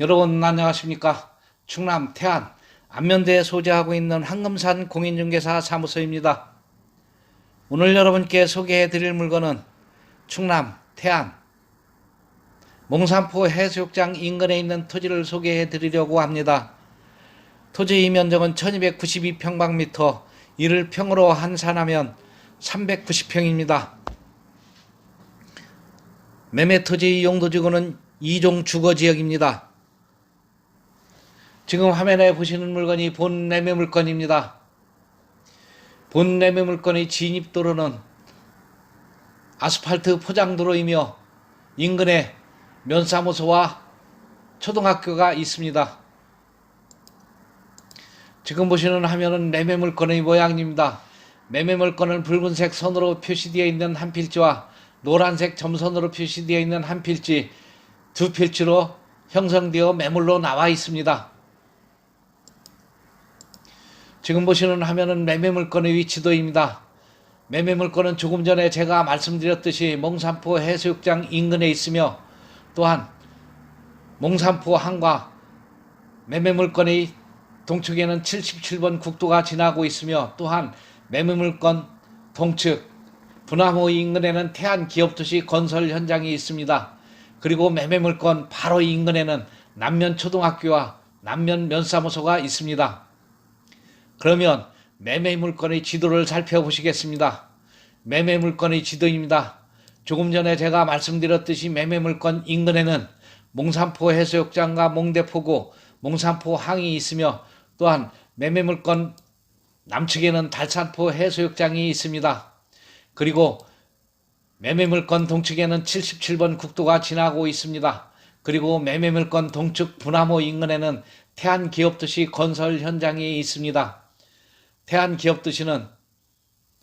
여러분 안녕하십니까 충남 태안 안면대에 소재하고 있는 황금산 공인중개사 사무소입니다. 오늘 여러분께 소개해 드릴 물건은 충남 태안 몽산포 해수욕장 인근에 있는 토지를 소개해 드리려고 합니다. 토지의 면적은 1292평방미터 이를 평으로 환산하면 390평입니다. 매매 토지 용도지구는 2종 주거지역입니다. 지금 화면에 보시는 물건이 본 매매 물건입니다. 본 매매 물건의 진입도로는 아스팔트 포장도로이며 인근에 면사무소와 초등학교가 있습니다. 지금 보시는 화면은 매매 물건의 모양입니다. 매매 물건은 붉은색 선으로 표시되어 있는 한 필지와 노란색 점선으로 표시되어 있는 한 필지 두 필지로 형성되어 매물로 나와 있습니다. 지금 보시는 화면은 매매 물건의 위치도입니다. 매매 물건은 조금 전에 제가 말씀드렸듯이 몽산포 해수욕장 인근에 있으며 또한 몽산포 항과 매매 물건의 동측에는 77번 국도가 지나고 있으며 또한 매매 물건 동측 분화모 인근에는 태안 기업도시 건설 현장이 있습니다. 그리고 매매 물건 바로 인근에는 남면 초등학교와 남면 면사무소가 있습니다. 그러면 매매 물건의 지도를 살펴보시겠습니다. 매매 물건의 지도입니다. 조금 전에 제가 말씀드렸듯이 매매 물건 인근에는 몽산포 해수욕장과 몽대포구, 몽산포 항이 있으며 또한 매매 물건 남측에는 달산포 해수욕장이 있습니다. 그리고 매매 물건 동측에는 77번 국도가 지나고 있습니다. 그리고 매매 물건 동측 분화모 인근에는 태안 기업도시 건설 현장이 있습니다. 태안 기업 도시는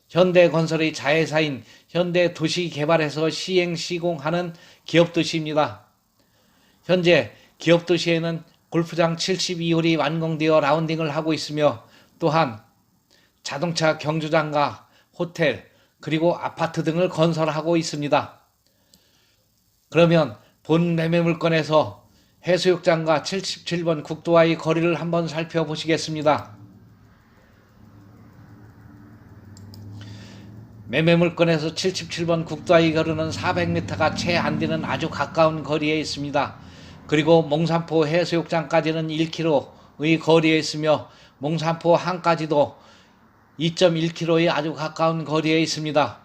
현대건설의 자회사인 현대도시개발에서 시행 시공하는 기업 도시입니다. 현재 기업 도시에는 골프장 72홀이 완공되어 라운딩을 하고 있으며 또한 자동차 경주장과 호텔 그리고 아파트 등을 건설하고 있습니다. 그러면 본 매매 물건에서 해수욕장과 77번 국도와의 거리를 한번 살펴보시겠습니다. 매매 물건에서 77번 국도와의 거리는 400m가 채 안 되는 아주 가까운 거리에 있습니다. 그리고 몽산포 해수욕장까지는 1km의 거리에 있으며 몽산포 항까지도 2.1km의 아주 가까운 거리에 있습니다.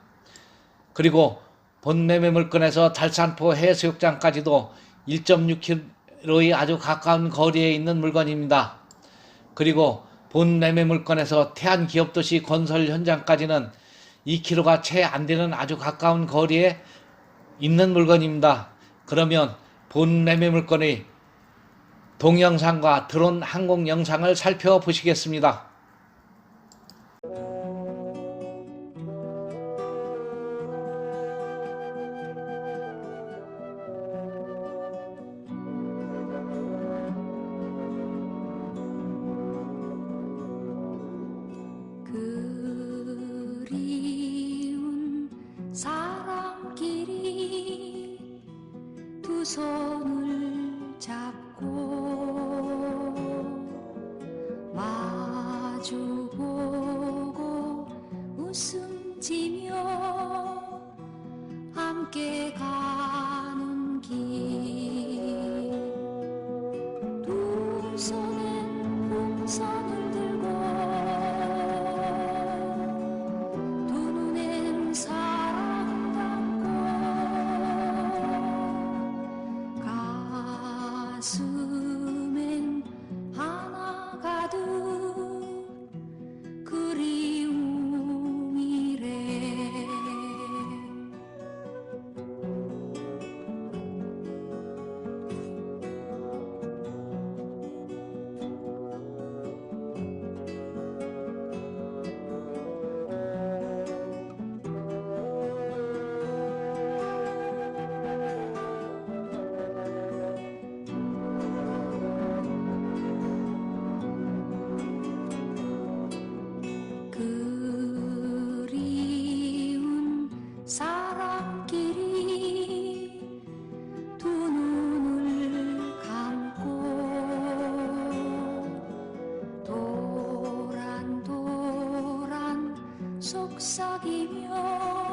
그리고 본 매매 물건에서 달산포 해수욕장까지도 1.6km의 아주 가까운 거리에 있는 물건입니다. 그리고 본 매매 물건에서 태안 기업도시 건설 현장까지는 2km가 채 안 되는 아주 가까운 거리에 있는 물건입니다. 그러면 본 매매 물건의 동영상과 드론 항공 영상을 살펴보시겠습니다. 두 손을 잡고 마주보고 웃음 지며 함께 가 가 속삭이며